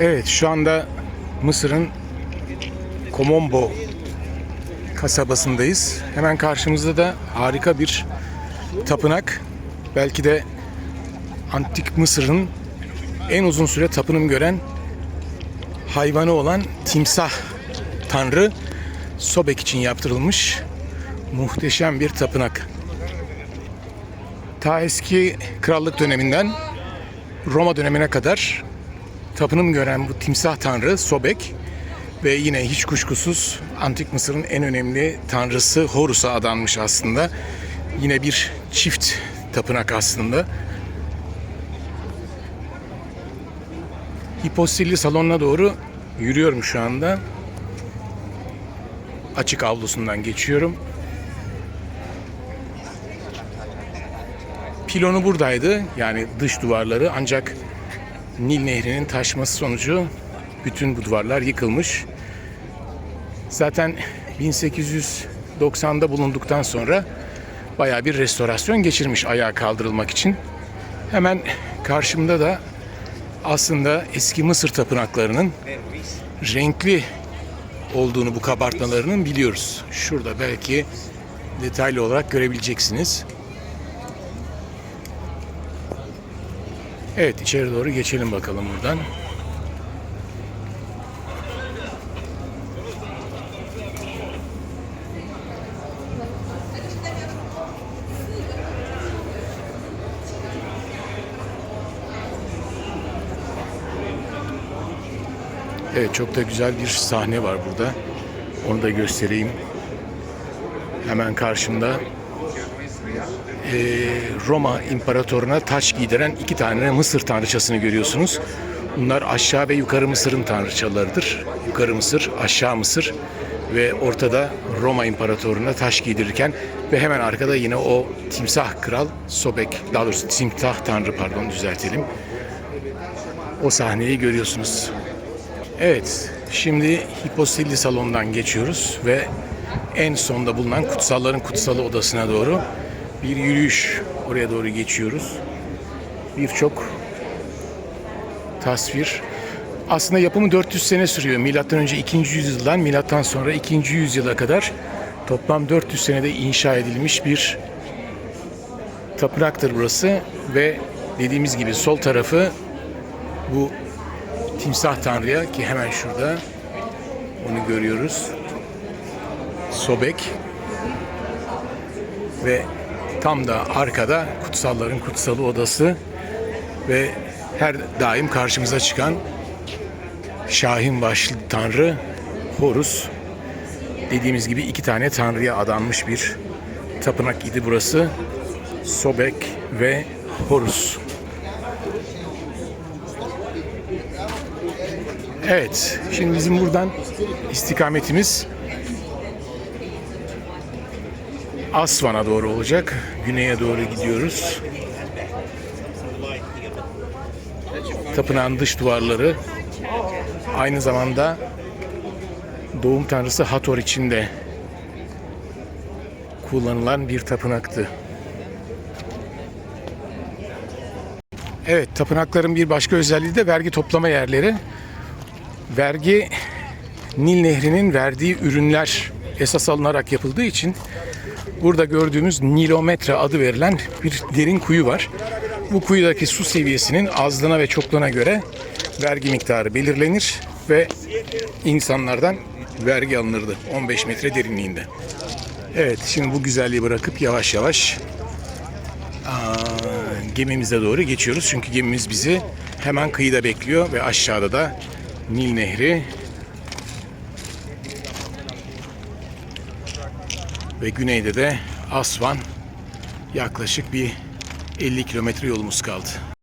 Evet şu anda Mısır'ın Komombo kasabasındayız. Hemen karşımızda da harika bir tapınak. Belki de antik Mısır'ın en uzun süre tapınım gören hayvanı olan timsah tanrı Sobek için yaptırılmış muhteşem bir tapınak. Ta eski krallık döneminden Roma dönemine kadar tapınım gören bu timsah tanrı Sobek ve yine hiç kuşkusuz Antik Mısır'ın en önemli tanrısı Horus'a adanmış aslında. Yine bir çift tapınak aslında. Hipostilli salonuna doğru yürüyorum şu anda. Açık avlusundan geçiyorum. Pilonu buradaydı. Yani dış duvarları ancak Nil Nehri'nin taşması sonucu bütün bu duvarlar yıkılmış. Zaten 1890'da bulunduktan sonra bayağı bir restorasyon geçirmiş ayağa kaldırılmak için. Hemen karşımda da aslında eski Mısır tapınaklarının renkli olduğunu bu kabartmalarının biliyoruz. Şurada belki detaylı olarak görebileceksiniz. Evet içeri doğru geçelim bakalım buradan. Evet çok da güzel bir sahne var burada. Onu da göstereyim. Hemen karşımda Roma imparatoruna taç giydiren iki tane Mısır tanrıçasını görüyorsunuz. Bunlar aşağı ve yukarı Mısır'ın tanrıçalarıdır. Yukarı Mısır, aşağı Mısır ve ortada Roma imparatoruna taş giydirirken ve hemen arkada yine o timsah kral Sobek, daha doğrusu timsah tanrı pardon düzeltelim. O sahneyi görüyorsunuz. Evet, şimdi Hipostilli salondan geçiyoruz ve en sonda bulunan kutsalların kutsalı odasına doğru bir yürüyüş oraya doğru geçiyoruz. Birçok tasvir. Aslında yapımı 400 sene sürüyor. Milattan önce 2. yüzyıldan milattan sonra 2. yüzyıla kadar toplam 400 senede inşa edilmiş bir tapınaktır burası ve dediğimiz gibi sol tarafı bu timsah tanrıya ki hemen şurada onu görüyoruz. Sobek ve tam da arkada kutsalların kutsalı odası ve her daim karşımıza çıkan Şahin başlı tanrı Horus. Dediğimiz gibi iki tane tanrıya adanmış bir tapınak idi burası. Sobek ve Horus. Evet, şimdi bizim buradan istikametimiz Asvan'a doğru olacak. Güneye doğru gidiyoruz. Tapınağın dış duvarları aynı zamanda doğum tanrısı Hathor için de kullanılan bir tapınaktı. Evet, tapınakların bir başka özelliği de vergi toplama yerleri. Vergi Nil Nehri'nin verdiği ürünler esas alınarak yapıldığı için burada gördüğümüz Nilometre adı verilen bir derin kuyu var. Bu kuyudaki su seviyesinin azlığına ve çokluğuna göre vergi miktarı belirlenir ve insanlardan vergi alınırdı 15 metre derinliğinde. Evet şimdi bu güzelliği bırakıp yavaş yavaş aa, gemimize doğru geçiyoruz. Çünkü gemimiz bizi hemen kıyıda bekliyor ve aşağıda da Nil Nehri ve güneyde de Asvan yaklaşık bir 50 kilometre yolumuz kaldı.